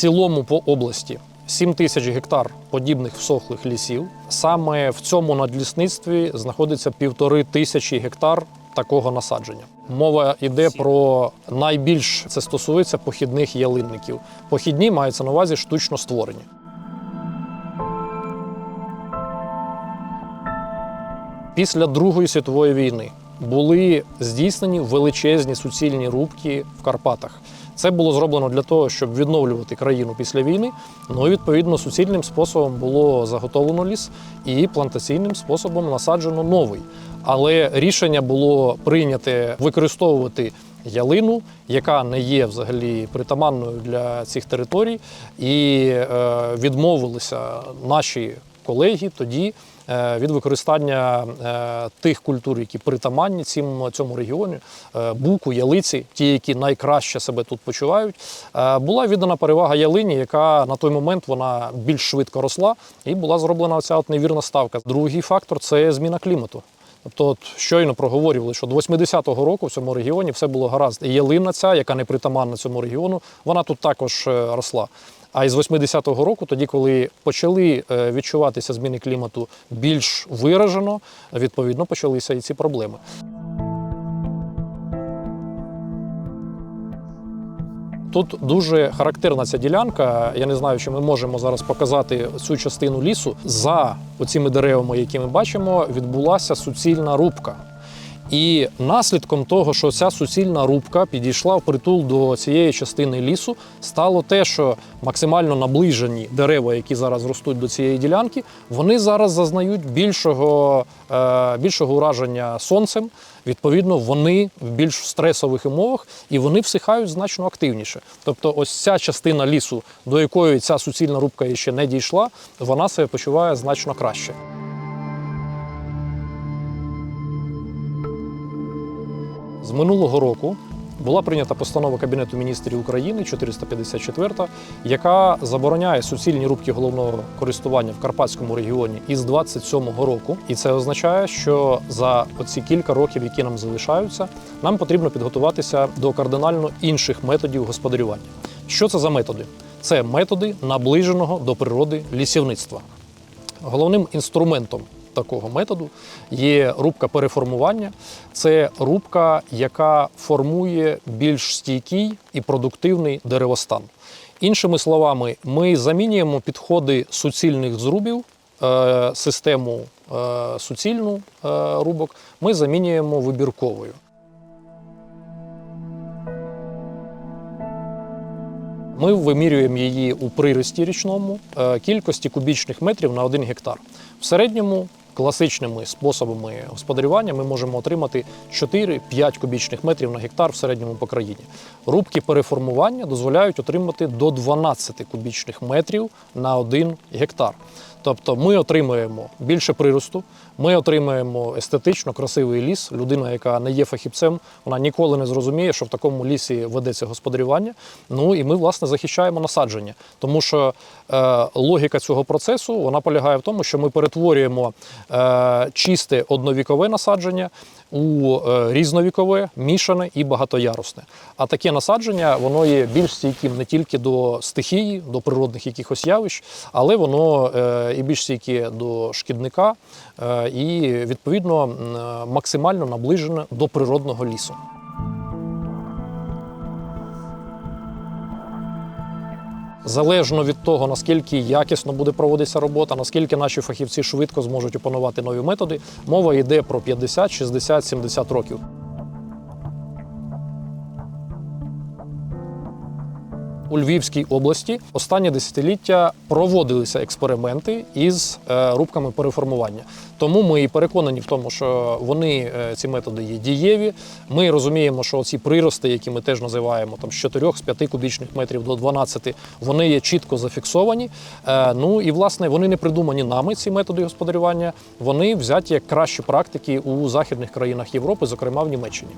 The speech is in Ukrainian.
цілому по області 7 тисяч гектар подібних всохлих лісів. Саме в цьому надлісництві знаходиться півтори тисячі гектар такого насадження. Мова йде про найбільш це стосується похідних ялинників. Похідні мається на увазі штучно створені. Після Другої світової війни були здійснені величезні суцільні рубки в Карпатах. Це було зроблено для того, щоб відновлювати країну після війни. Ну і відповідно суцільним способом було заготовлено ліс і плантаційним способом насаджено новий. Але рішення було прийняте використовувати ялину, яка не є взагалі притаманною для цих територій, і е, відмовилися наші колеги тоді е, від використання е, тих культур, які притаманні цим, цьому регіону, е, буку, ялиці, ті, які найкраще себе тут почувають. Е, Була віддана перевага ялині, яка на той момент вона більш швидко росла, і була зроблена ця от невірна ставка. Другий фактор це зміна клімату. Тобто, от щойно проговорювали, що до 80-го року в цьому регіоні все було гаразд. І ялина ця, яка не притаманна цьому регіону, вона тут також е, росла. А із 80-го року, тоді, коли почали е, відчуватися зміни клімату більш виражено, відповідно почалися і ці проблеми. Тут дуже характерна ця ділянка. Я не знаю, чи ми можемо зараз показати цю частину лісу. За оціми деревами, які ми бачимо, відбулася суцільна рубка. І наслідком того, що ця суцільна рубка підійшла в притул до цієї частини лісу, стало те, що максимально наближені дерева, які зараз ростуть до цієї ділянки, вони зараз зазнають більшого, е, більшого ураження сонцем. Відповідно, вони в більш стресових умовах і вони всихають значно активніше. Тобто, ось ця частина лісу, до якої ця суцільна рубка ще не дійшла, вона себе почуває значно краще. З минулого року була прийнята постанова Кабінету міністрів України 454, яка забороняє суцільні рубки головного користування в Карпатському регіоні із 27-го року. І це означає, що за оці кілька років, які нам залишаються, нам потрібно підготуватися до кардинально інших методів господарювання. Що це за методи? Це методи наближеного до природи лісівництва. Головним інструментом такого методу є рубка переформування. Це рубка, яка формує більш стійкий і продуктивний деревостан. Іншими словами, ми замінюємо підходи суцільних зрубів, е, систему е, суцільну е, рубок, ми замінюємо вибірковою. Ми вимірюємо її у прирості річному кількості кубічних метрів на 1 гектар. В середньому класичними способами господарювання ми можемо отримати 4-5 кубічних метрів на гектар в середньому по країні. Рубки переформування дозволяють отримати до 12 кубічних метрів на 1 гектар. Тобто ми отримуємо більше приросту, ми отримуємо естетично красивий ліс. Людина, яка не є фахівцем, вона ніколи не зрозуміє, що в такому лісі ведеться господарювання. Ну і ми, власне, захищаємо насадження. Тому що е, логіка цього процесу вона полягає в тому, що ми перетворюємо чисте одновікове насадження у е, різновікове, мішане і багатоярусне. А таке насадження воно є більш стійким не тільки до стихії, до природних якихось явищ, але воно е, і більш стійке до шкідника, е, і відповідно е, максимально наближене до природного лісу. Залежно від того, наскільки якісно буде проводитися робота, наскільки наші фахівці швидко зможуть опанувати нові методи, мова йде про 50, 60, 70 років. У Львівській області останні десятиліття проводилися експерименти із е, рубками переформування. Тому ми і переконані в тому, що вони е, ці методи є дієві. Ми розуміємо, що ці прирости, які ми теж називаємо там з 4 з 5 кубічних метрів до 12, вони є чітко зафіксовані. Е, Ну і власне вони не придумані нами, ці методи господарювання. Вони взяті як кращі практики у західних країнах Європи, зокрема в Німеччині.